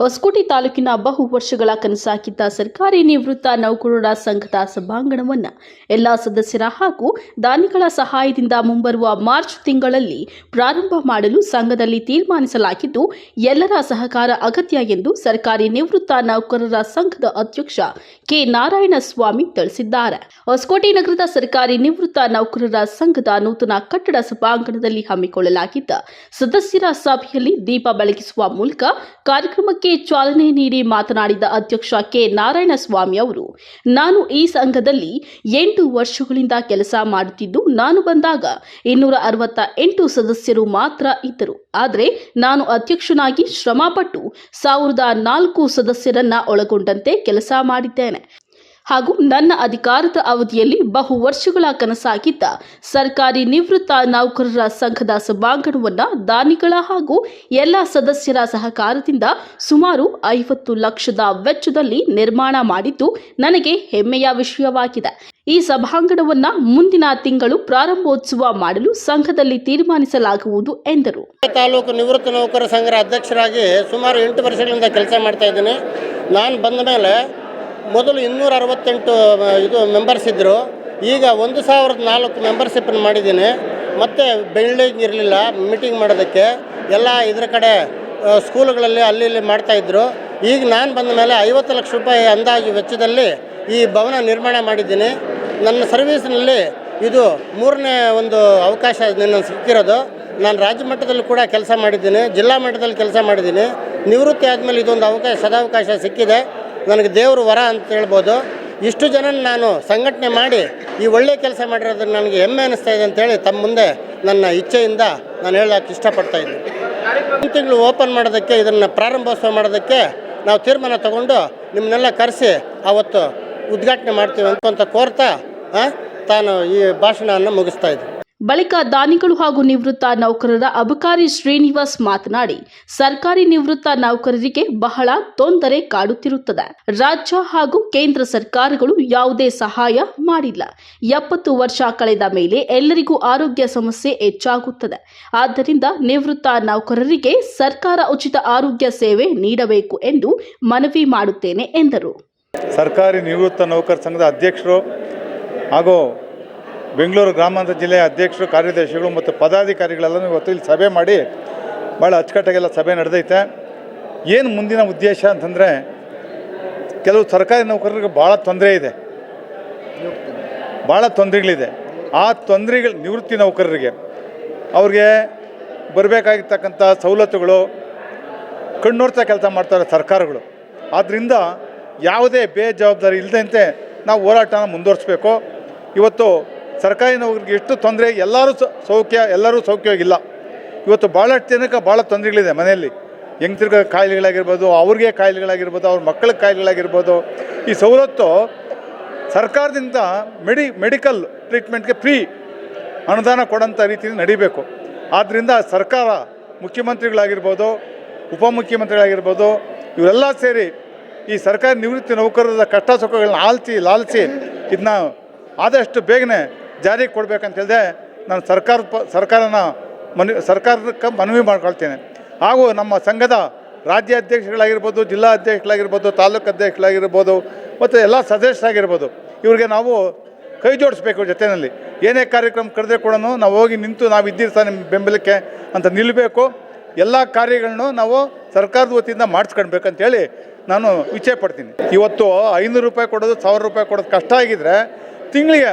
ಹೊಸಕೋಟೆ ತಾಲೂಕಿನ ಬಹು ವರ್ಷಗಳ ಕನಸಾಕಿದ್ದ ಸರ್ಕಾರಿ ನಿವೃತ್ತ ನೌಕರರ ಸಂಘದ ಸಭಾಂಗಣವನ್ನು ಎಲ್ಲ ಸದಸ್ಯರ ಹಾಗೂ ದಾನಿಗಳ ಸಹಾಯದಿಂದ ಮುಂಬರುವ ಮಾರ್ಚ್ ತಿಂಗಳಲ್ಲಿ ಪ್ರಾರಂಭ ಮಾಡಲು ಸಂಘದಲ್ಲಿ ತೀರ್ಮಾನಿಸಲಾಗಿದ್ದು, ಎಲ್ಲರ ಸಹಕಾರ ಅಗತ್ಯ ಎಂದು ಸರ್ಕಾರಿ ನಿವೃತ್ತ ನೌಕರರ ಸಂಘದ ಅಧ್ಯಕ್ಷ ಕೆ. ನಾರಾಯಣಸ್ವಾಮಿ ತಿಳಿಸಿದ್ದಾರೆ. ಹೊಸಕೋಟೆ ನಗರದ ಸರ್ಕಾರಿ ನಿವೃತ್ತ ನೌಕರರ ಸಂಘದ ನೂತನ ಕಟ್ಟಡ ಸಭಾಂಗಣದಲ್ಲಿ ಹಮ್ಮಿಕೊಳ್ಳಲಾಗಿದ್ದ ಸದಸ್ಯರ ಸಭೆಯಲ್ಲಿ ದೀಪ ಬೆಳಗಿಸುವ ಮೂಲಕ ಕಾರ್ಯಕ್ರಮಕ್ಕೆ ಚಾಲನೆ ನೀಡಿ ಮಾತನಾಡಿದ ಅಧ್ಯಕ್ಷ ಕೆ ನಾರಾಯಣಸ್ವಾಮಿ ಅವರು, ನಾನು ಈ ಸಂಘದಲ್ಲಿ ಎಂಟು ವರ್ಷಗಳಿಂದ ಕೆಲಸ ಮಾಡುತ್ತಿದ್ದು, ನಾನು ಬಂದಾಗ ಇನ್ನೂರ ಅರವತ್ತ ಎಂಟು ಸದಸ್ಯರು ಮಾತ್ರ ಇದ್ದರು. ಆದರೆ ನಾನು ಅಧ್ಯಕ್ಷನಾಗಿ ಶ್ರಮಪಟ್ಟು ಸಾವಿರದ ನಾಲ್ಕು ಸದಸ್ಯರನ್ನ ಒಳಗೊಂಡಂತೆ ಕೆಲಸ ಮಾಡಿದ್ದೇನೆ. ಹಾಗೂ ನನ್ನ ಅಧಿಕಾರದ ಅವಧಿಯಲ್ಲಿ ಬಹು ವರ್ಷಗಳ ಕನಸಾಗಿದ್ದ ಸರ್ಕಾರಿ ನಿವೃತ್ತ ನೌಕರರ ಸಂಘದ ಸಭಾಂಗಣವನ್ನು ದಾನಿಗಳ ಹಾಗೂ ಎಲ್ಲ ಸದಸ್ಯರ ಸಹಕಾರದಿಂದ ಸುಮಾರು ಐವತ್ತು ಲಕ್ಷದ ವೆಚ್ಚದಲ್ಲಿ ನಿರ್ಮಾಣ ಮಾಡಿದ್ದು ನನಗೆ ಹೆಮ್ಮೆಯ ವಿಷಯವಾಗಿದೆ. ಈ ಸಭಾಂಗಣವನ್ನ ಮುಂದಿನ ತಿಂಗಳು ಪ್ರಾರಂಭೋತ್ಸವ ಮಾಡಲು ಸಂಘದಲ್ಲಿ ತೀರ್ಮಾನಿಸಲಾಗುವುದು ಎಂದರು. ತಾಲೂಕು ನಿವೃತ್ತ ನೌಕರ ಸಂಘದ ಅಧ್ಯಕ್ಷರಾಗಿ ಸುಮಾರು ಎಂಟು ವರ್ಷಗಳಿಂದ ಕೆಲಸ ಮಾಡ್ತಾ ಇದ್ದೀನಿ. ನಾನು ಬಂದ ಮೇಲೆ ಮೊದಲು ಇನ್ನೂರ ಅರವತ್ತೆಂಟು ಇದು ಮೆಂಬರ್ಸ್ ಇದ್ದರು ಈಗ ಒಂದು ಸಾವಿರದ ನಾಲ್ಕು ಮೆಂಬರ್ಶಿಪ್ಪನ್ನು ಮಾಡಿದ್ದೀನಿ. ಮತ್ತು ಬಿಲ್ಡಿಂಗ್ ಇರಲಿಲ್ಲ ಮೀಟಿಂಗ್ ಮಾಡೋದಕ್ಕೆ. ಎಲ್ಲ ಇದ್ರ ಕಡೆ ಸ್ಕೂಲ್ಗಳಲ್ಲಿ ಅಲ್ಲಿ ಇಲ್ಲಿ ಮಾಡ್ತಾಯಿದ್ರು ಈಗ ನಾನು ಬಂದ ಮೇಲೆ ಐವತ್ತು ಲಕ್ಷ ರೂಪಾಯಿ ಅಂದಾಜು ವೆಚ್ಚದಲ್ಲಿ ಈ ಭವನ ನಿರ್ಮಾಣ ಮಾಡಿದ್ದೀನಿ. ನನ್ನ ಸರ್ವೀಸ್ನಲ್ಲಿ ಇದು ಮೂರನೇ ಒಂದು ಅವಕಾಶ ನನ್ನ ಸಿಕ್ಕಿರೋದು. ನಾನು ರಾಜ್ಯ ಮಟ್ಟದಲ್ಲಿ ಕೂಡ ಕೆಲಸ ಮಾಡಿದ್ದೀನಿ, ಜಿಲ್ಲಾ ಮಟ್ಟದಲ್ಲಿ ಕೆಲಸ ಮಾಡಿದ್ದೀನಿ. ನಿವೃತ್ತಿ ಆದಮೇಲೆ ಇದೊಂದು ಅವಕಾಶ, ಸದಾವಕಾಶ ಸಿಕ್ಕಿದೆ. ನನಗೆ ದೇವರು ವರ ಅಂತ ಹೇಳ್ಬೋದು. ಇಷ್ಟು ಜನ ನಾನು ಸಂಘಟನೆ ಮಾಡಿ ಈ ಒಳ್ಳೆಯ ಕೆಲಸ ಮಾಡಿರೋದು ನನಗೆ ಹೆಮ್ಮೆ ಅನ್ನಿಸ್ತಾ ಇದೆ ಅಂತೇಳಿ ತಮ್ಮ ಮುಂದೆ ನನ್ನ ಇಚ್ಛೆಯಿಂದ ನಾನು ಹೇಳೋಕ್ಕೆ ಇಷ್ಟಪಡ್ತಾ ಇದ್ದೀನಿ. ಒಂದು ತಿಂಗಳು ಓಪನ್ ಮಾಡೋದಕ್ಕೆ, ಇದನ್ನು ಪ್ರಾರಂಭೋತ್ಸವ ಮಾಡೋದಕ್ಕೆ ನಾವು ತೀರ್ಮಾನ ತಗೊಂಡು ನಿಮ್ಮನ್ನೆಲ್ಲ ಕರೆಸಿ ಆವತ್ತು ಉದ್ಘಾಟನೆ ಮಾಡ್ತೀವಿ ಅಂತ ಕೋರ್ತಾ ತಾನು ಈ ಭಾಷಣವನ್ನು ಮುಗಿಸ್ತಾ ಇದ್ದೀನಿ. ಬಳಿಕ ದಾನಿಗಳು ಹಾಗೂ ನಿವೃತ್ತ ನೌಕರರ ಅಬಕಾರಿ ಶ್ರೀನಿವಾಸ್ ಮಾತನಾಡಿ, ಸರ್ಕಾರಿ ನಿವೃತ್ತ ನೌಕರರಿಗೆ ಬಹಳ ತೊಂದರೆ ಕಾಡುತ್ತಿರುತ್ತದೆ. ರಾಜ್ಯ ಹಾಗೂ ಕೇಂದ್ರ ಸರ್ಕಾರಗಳು ಯಾವುದೇ ಸಹಾಯ ಮಾಡಿಲ್ಲ. ಎಪ್ಪತ್ತು ವರ್ಷ ಕಳೆದ ಮೇಲೆ ಎಲ್ಲರಿಗೂ ಆರೋಗ್ಯ ಸಮಸ್ಯೆ ಹೆಚ್ಚಾಗುತ್ತದೆ. ಆದ್ದರಿಂದ ನಿವೃತ್ತ ನೌಕರರಿಗೆ ಸರ್ಕಾರ ಉಚಿತ ಆರೋಗ್ಯ ಸೇವೆ ನೀಡಬೇಕು ಎಂದು ಮನವಿ ಮಾಡುತ್ತೇನೆ ಎಂದರು. ಸರ್ಕಾರಿ ನಿವೃತ್ತ ನೌಕರ ಸಂಘದ ಅಧ್ಯಕ್ಷರು ಹಾಗೂ ಬೆಂಗಳೂರು ಗ್ರಾಮಾಂತರ ಜಿಲ್ಲೆಯ ಅಧ್ಯಕ್ಷರು, ಕಾರ್ಯದರ್ಶಿಗಳು ಮತ್ತು ಪದಾಧಿಕಾರಿಗಳೆಲ್ಲನೂ ಇವತ್ತು ಇಲ್ಲಿ ಸಭೆ ಮಾಡಿ ಭಾಳ ಅಚ್ಚುಕಟ್ಟಾಗೆಲ್ಲ ಸಭೆ ನಡೆದೈತೆ. ಏನು ಮುಂದಿನ ಉದ್ದೇಶ ಅಂತಂದರೆ ಕೆಲವು ಸರ್ಕಾರಿ ನೌಕರರಿಗೆ ಭಾಳ ತೊಂದರೆ ಇದೆ. ಭಾಳ ತೊಂದರೆಗಳಿದೆ. ಆ ತೊಂದರೆಗಳು ನಿವೃತ್ತಿ ನೌಕರರಿಗೆ ಅವ್ರಿಗೆ ಬರಬೇಕಾಗಿರ್ತಕ್ಕಂಥ ಸವಲತ್ತುಗಳು, ಕಣ್ಣೋರ್ತಾ ಕೆಲಸ ಮಾಡ್ತಾರೆ ಸರ್ಕಾರಗಳು. ಆದ್ದರಿಂದ ಯಾವುದೇ ಬೇಜವಾಬ್ದಾರಿ ಇಲ್ಲದಂತೆ ನಾವು ಹೋರಾಟನ ಮುಂದುವರಿಸ್ಬೇಕು. ಇವತ್ತು ಸರ್ಕಾರಿ ನೌಕರಿಗೆ ಎಷ್ಟು ತೊಂದರೆ, ಎಲ್ಲರೂ ಸೌಖ್ಯ, ಎಲ್ಲರೂ ಸೌಖ್ಯವಾಗಿಲ್ಲ. ಇವತ್ತು ಭಾಳಷ್ಟು ಜನಕ್ಕೆ ಭಾಳ ತೊಂದರೆಗಳಿದೆ ಮನೆಯಲ್ಲಿ. ಹೆಂಗ್ತಿರ್ಗ ಕಾಯಿಲೆಗಳಾಗಿರ್ಬೋದು, ಅವ್ರಿಗೆ ಕಾಯಿಲೆಗಳಾಗಿರ್ಬೋದು, ಅವ್ರ ಮಕ್ಕಳ ಕಾಯಿಲೆಗಳಾಗಿರ್ಬೋದು. ಈ ಸವಲತ್ತು ಸರ್ಕಾರದಿಂದ ಮೆಡಿ, ಮೆಡಿಕಲ್ ಟ್ರೀಟ್ಮೆಂಟ್ಗೆ ಫ್ರೀ ಅನುದಾನ ಕೊಡೋಂಥ ರೀತಿಯಲ್ಲಿ ನಡಿಬೇಕು. ಆದ್ದರಿಂದ ಸರ್ಕಾರ ಮುಖ್ಯಮಂತ್ರಿಗಳಾಗಿರ್ಬೋದು, ಉಪಮುಖ್ಯಮಂತ್ರಿಗಳಾಗಿರ್ಬೋದು, ಇವರೆಲ್ಲ ಸೇರಿ ಈ ಸರ್ಕಾರಿ ನಿವೃತ್ತಿ ನೌಕರರ ಕಷ್ಟ ಸುಖಗಳನ್ನ ಆಲ್ಸಿ ಲಾಲಿಸಿ ಇದನ್ನ ಆದಷ್ಟು ಬೇಗನೆ ಜಾರಿಗೆ ಕೊಡಬೇಕಂತ ಹೇಳಿದೆ ನಾನು ಸರ್ಕಾರ ಸರ್ಕಾರನ ಮನವಿ ಸರ್ಕಾರಕ್ಕೆ ಮನವಿ ಮಾಡ್ಕೊಳ್ತೇನೆ. ಹಾಗೂ ನಮ್ಮ ಸಂಘದ ರಾಜ್ಯ ಅಧ್ಯಕ್ಷಗಳಾಗಿರ್ಬೋದು, ಜಿಲ್ಲಾ ಅಧ್ಯಕ್ಷಗಳಾಗಿರ್ಬೋದು, ತಾಲೂಕು ಅಧ್ಯಕ್ಷಗಳಾಗಿರ್ಬೋದು, ಮತ್ತು ಎಲ್ಲ ಸದಸ್ಯರಾಗಿರ್ಬೋದು, ಇವರಿಗೆ ನಾವು ಕೈ ಜೋಡಿಸ್ಬೇಕು ಜೊತೆಯಲ್ಲಿ. ಏನೇ ಕಾರ್ಯಕ್ರಮ ಕರೆದ್ರೆ ಕೂಡ ನಾವು ಹೋಗಿ ನಿಂತು ನಾವು ಇದ್ದಿರ್ತಾ ನಿಮ್ಮ ಬೆಂಬಲಕ್ಕೆ ಅಂತ ನಿಲ್ಲಬೇಕು ಎಲ್ಲ ಕಾರ್ಯಗಳನ್ನು ನಾವು ಸರ್ಕಾರದ ವತಿಯಿಂದ ಮಾಡಿಸ್ಕೊಳ್ಬೇಕಂತೇಳಿ ನಾನು ಇಚ್ಛೆ ಪಡ್ತೀನಿ ಇವತ್ತು ಐನೂರು ರೂಪಾಯಿ ಕೊಡೋದು ಸಾವಿರ ರೂಪಾಯಿ ಕೊಡೋದು ಕಷ್ಟ ಆಗಿದ್ರೆ ತಿಂಗಳಿಗೆ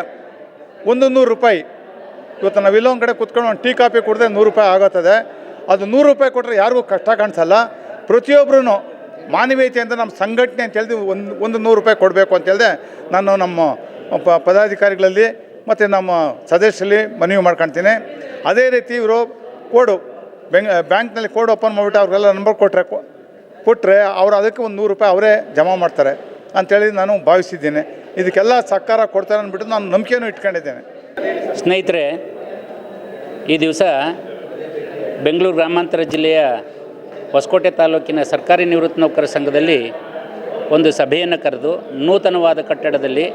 ಒಂದು ನೂರು ರೂಪಾಯಿ. ಇವತ್ತು ನಾವು ಇಲ್ಲೊಂದು ಕಡೆ ಕುತ್ಕೊಂಡು ಒಂದು ಟೀ, ಕಾಫಿ ಕುಡಿದ್ರೆ ನೂರು ರೂಪಾಯಿ ಆಗುತ್ತದೆ. ಅದು ನೂರು ರೂಪಾಯಿ ಕೊಟ್ಟರೆ ಯಾರಿಗೂ ಕಷ್ಟ ಕಾಣಿಸಲ್ಲ. ಪ್ರತಿಯೊಬ್ಬರೂ ಅಂತ ನಮ್ಮ ಸಂಘಟನೆ ಅಂತ ಹೇಳಿದ್ರೆ ಒಂದು ಒಂದು ನೂರು ರೂಪಾಯಿ ಕೊಡಬೇಕು ಅಂತೇಳಿದೆ ನಾನು ನಮ್ಮ ಪ, ಪದಾಧಿಕಾರಿಗಳಲ್ಲಿ ಮತ್ತು ನಮ್ಮ ಸದಸ್ಯರಲ್ಲಿ ಮನವಿ ಮಾಡ್ಕೊಳ್ತೀನಿ ಅದೇ ರೀತಿ ಇವರು ಕೋಡು, ಬೆಂಗ್, ಬ್ಯಾಂಕ್ನಲ್ಲಿ ಕೋಡ್ ಓಪನ್ ಮಾಡಿಬಿಟ್ಟು ಅವ್ರಿಗೆಲ್ಲ ನಂಬರ್ ಕೊಟ್ಟರೆ ಕೊಟ್ಟರೆ ಅವರು ಅದಕ್ಕೆ ಒಂದು ನೂರು ರೂಪಾಯಿ ಅವರೇ ಜಮಾ ಮಾಡ್ತಾರೆ ಅಂತೇಳಿ ನಾನು ಭಾವಿಸಿದ್ದೇನೆ. ಇದಕ್ಕೆಲ್ಲ ಸರ್ಕಾರ ಕೊಡ್ತಾರೆ ಅಂದ್ಬಿಟ್ಟು ನಾನು ನಂಬಿಕೆನೂ ಇಟ್ಕೊಂಡಿದ್ದೇನೆ. ಸ್ನೇಹಿತರೆ, ಈ ದಿವಸ ಬೆಂಗಳೂರು ಗ್ರಾಮಾಂತರ ಜಿಲ್ಲೆಯ ಹೊಸಕೋಟೆ ತಾಲೂಕಿನ ಸರ್ಕಾರಿ ನಿವೃತ್ತ ನೌಕರ ಸಂಘದಲ್ಲಿ ಒಂದು ಸಭೆಯನ್ನು ಕರೆದು ನೂತನವಾದ ಕಟ್ಟಡದಲ್ಲಿ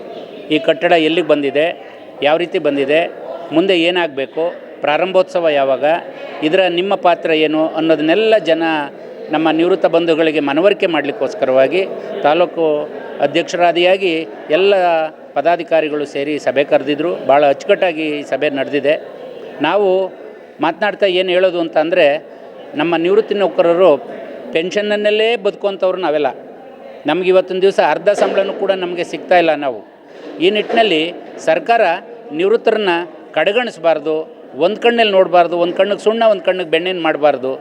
ಈ ಕಟ್ಟಡ ಎಲ್ಲಿಗೆ ಬಂದಿದೆ, ಯಾವ ರೀತಿ ಬಂದಿದೆ, ಮುಂದೆ ಏನಾಗಬೇಕು, ಪ್ರಾರಂಭೋತ್ಸವ ಯಾವಾಗ, ಇದರ ನಿಮ್ಮ ಪಾತ್ರ ಏನು ಅನ್ನೋದನ್ನೆಲ್ಲ ಜನ ನಮ್ಮ ನಿವೃತ್ತ ಬಂಧುಗಳಿಗೆ ಮನವರಿಕೆ ಮಾಡಲಿಕ್ಕೋಸ್ಕರವಾಗಿ ತಾಲೂಕು ಅಧ್ಯಕ್ಷರಾದಿಯಾಗಿ ಎಲ್ಲ ಪದಾಧಿಕಾರಿಗಳು ಸೇರಿ ಸಭೆ ಕರೆದಿದ್ರು. ಭಾಳ ಅಚ್ಚುಕಟ್ಟಾಗಿ ಸಭೆ ನಡೆದಿದೆ. ನಾವು ಮಾತನಾಡ್ತಾ ಏನು ಹೇಳೋದು ಅಂತಂದರೆ, ನಮ್ಮ ನಿವೃತ್ತಿ ನೌಕರರು ಪೆನ್ಷನ್ನಲ್ಲೇ ಬದುಕುವಂಥವ್ರು ನಾವೆಲ್ಲ. ನಮ್ಗೆ ಇವತ್ತಿನ ದಿವಸ ಅರ್ಧ ಸಂಬಳನೂ ಕೂಡ ನಮಗೆ ಸಿಗ್ತಾ ಇಲ್ಲ ನಾವು. ಈ ನಿಟ್ಟಿನಲ್ಲಿ ಸರ್ಕಾರ ನಿವೃತ್ತರನ್ನ ಕಡೆಗಣಿಸಬಾರ್ದು, ಒಂದು ಕಣ್ಣಲ್ಲಿ ನೋಡಬಾರ್ದು, ಒಂದು ಕಣ್ಣಿಗೆ ಸುಣ್ಣ, ಒಂದು ಕಣ್ಣಿಗೆ ಬೆಣ್ಣೆನ ಮಾಡಬಾರ್ದು.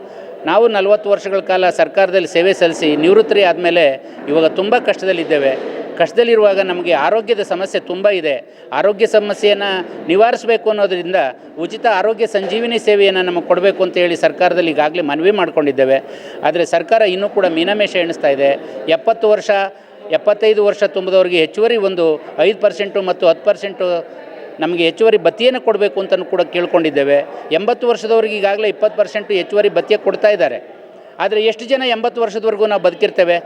ನಾವು ನಲವತ್ತು ವರ್ಷಗಳ ಕಾಲ ಸರ್ಕಾರದಲ್ಲಿ ಸೇವೆ ಸಲ್ಲಿಸಿ ನಿವೃತ್ತಿ ಆದಮೇಲೆ ಇವಾಗ ತುಂಬ ಕಷ್ಟದಲ್ಲಿದ್ದೇವೆ. ಕಷ್ಟದಲ್ಲಿರುವಾಗ ನಮಗೆ ಆರೋಗ್ಯದ ಸಮಸ್ಯೆ ತುಂಬ ಇದೆ. ಆರೋಗ್ಯ ಸಮಸ್ಯೆಯನ್ನು ನಿವಾರಿಸಬೇಕು ಅನ್ನೋದರಿಂದ ಉಚಿತ ಆರೋಗ್ಯ ಸಂಜೀವಿನಿ ಸೇವೆಯನ್ನು ನಮಗೆ ಕೊಡಬೇಕು ಅಂತ ಹೇಳಿ ಸರ್ಕಾರದಲ್ಲಿ ಈಗಾಗಲೇ ಮನವಿ ಮಾಡ್ಕೊಂಡಿದ್ದೇವೆ. ಆದರೆ ಸರ್ಕಾರ ಇನ್ನೂ ಕೂಡ ಮೀನಮೇಷ ಎಣಿಸ್ತಾ ಇದೆ. ಎಪ್ಪತ್ತು ವರ್ಷ, ಎಪ್ಪತ್ತೈದು ವರ್ಷ ತುಂಬಿದವರಿಗೆ ಹೆಚ್ಚುವರಿ ಒಂದು ಐದು ಪರ್ಸೆಂಟು ಮತ್ತು ಹತ್ತು ಪರ್ಸೆಂಟು ನಮಗೆ ಹೆಚ್ಚುವರಿ ಬತ್ತಿಯನ್ನು ಕೊಡಬೇಕು ಅಂತಲೂ ಕೂಡ ಕೇಳ್ಕೊಂಡಿದ್ದೇವೆ. ಎಂಬತ್ತು ವರ್ಷದವರೆಗೆ ಈಗಾಗಲೇ ಇಪ್ಪತ್ತು ಪರ್ಸೆಂಟು ಹೆಚ್ಚುವರಿ ಬತ್ತಿಯ ಕೊಡ್ತಾ ಇದ್ದಾರೆ. ಆದರೆ ಎಷ್ಟು ಜನ ಎಂಬತ್ತು ವರ್ಷದವರೆಗೂ ನಾವು ಬದುಕಿರ್ತೇವೆ?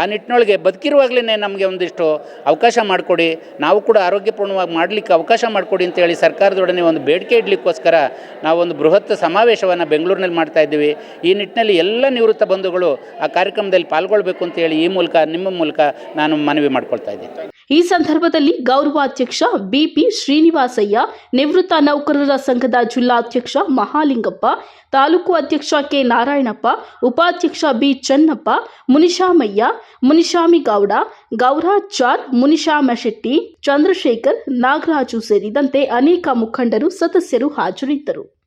ಆ ನಿಟ್ಟಿನೊಳಗೆ ಬದುಕಿರುವಾಗಲೇ ನಮಗೆ ಒಂದಿಷ್ಟು ಅವಕಾಶ ಮಾಡಿಕೊಡಿ. ನಾವು ಕೂಡ ಆರೋಗ್ಯಪೂರ್ಣವಾಗಿ ಮಾಡಲಿಕ್ಕೆ ಅವಕಾಶ ಮಾಡಿಕೊಡಿ ಅಂತೇಳಿ ಸರ್ಕಾರದೊಡನೆ ಒಂದು ಬೇಡಿಕೆ ಇಡಲಿಕ್ಕೋಸ್ಕರ ನಾವೊಂದು ಬೃಹತ್ ಸಮಾವೇಶವನ್ನು ಬೆಂಗಳೂರಿನಲ್ಲಿ ಮಾಡ್ತಾ ಇದ್ದೀವಿ. ಈ ನಿಟ್ಟಿನಲ್ಲಿ ಎಲ್ಲ ನಿವೃತ್ತ ಬಂಧುಗಳು ಆ ಕಾರ್ಯಕ್ರಮದಲ್ಲಿ ಪಾಲ್ಗೊಳ್ಬೇಕು ಅಂತೇಳಿ ಈ ಮೂಲಕ ನಿಮ್ಮ ಮೂಲಕ ನಾನು ಮನವಿ ಮಾಡ್ಕೊಳ್ತಾ ಇದ್ದೀನಿ. ಈ ಸಂದರ್ಭದಲ್ಲಿ ಗೌರವಾಧ್ಯಕ್ಷ ಬಿಪಿ ಶ್ರೀನಿವಾಸಯ್ಯ, ನಿವೃತ್ತ ನೌಕರರ ಸಂಘದ ಜಿಲ್ಲಾಧ್ಯಕ್ಷ ಮಹಾಲಿಂಗಪ್ಪ, ತಾಲೂಕು ಅಧ್ಯಕ್ಷ ಕೆ ನಾರಾಯಣಪ್ಪ, ಉಪಾಧ್ಯಕ್ಷ ಬಿ ಚನ್ನಪ್ಪ, ಮುನಿಶಾಮಯ್ಯ ಮುನಿಶಾಮಿಗೌಡ ಗೌರಾಚಾರ್, ಮುನಿಶಾಮ ಶೆಟ್ಟಿ, ಚಂದ್ರಶೇಖರ್, ನಾಗರಾಜು ಸೇರಿದಂತೆ ಅನೇಕ ಮುಖಂಡರು, ಸದಸ್ಯರು ಹಾಜರಿದ್ದರು.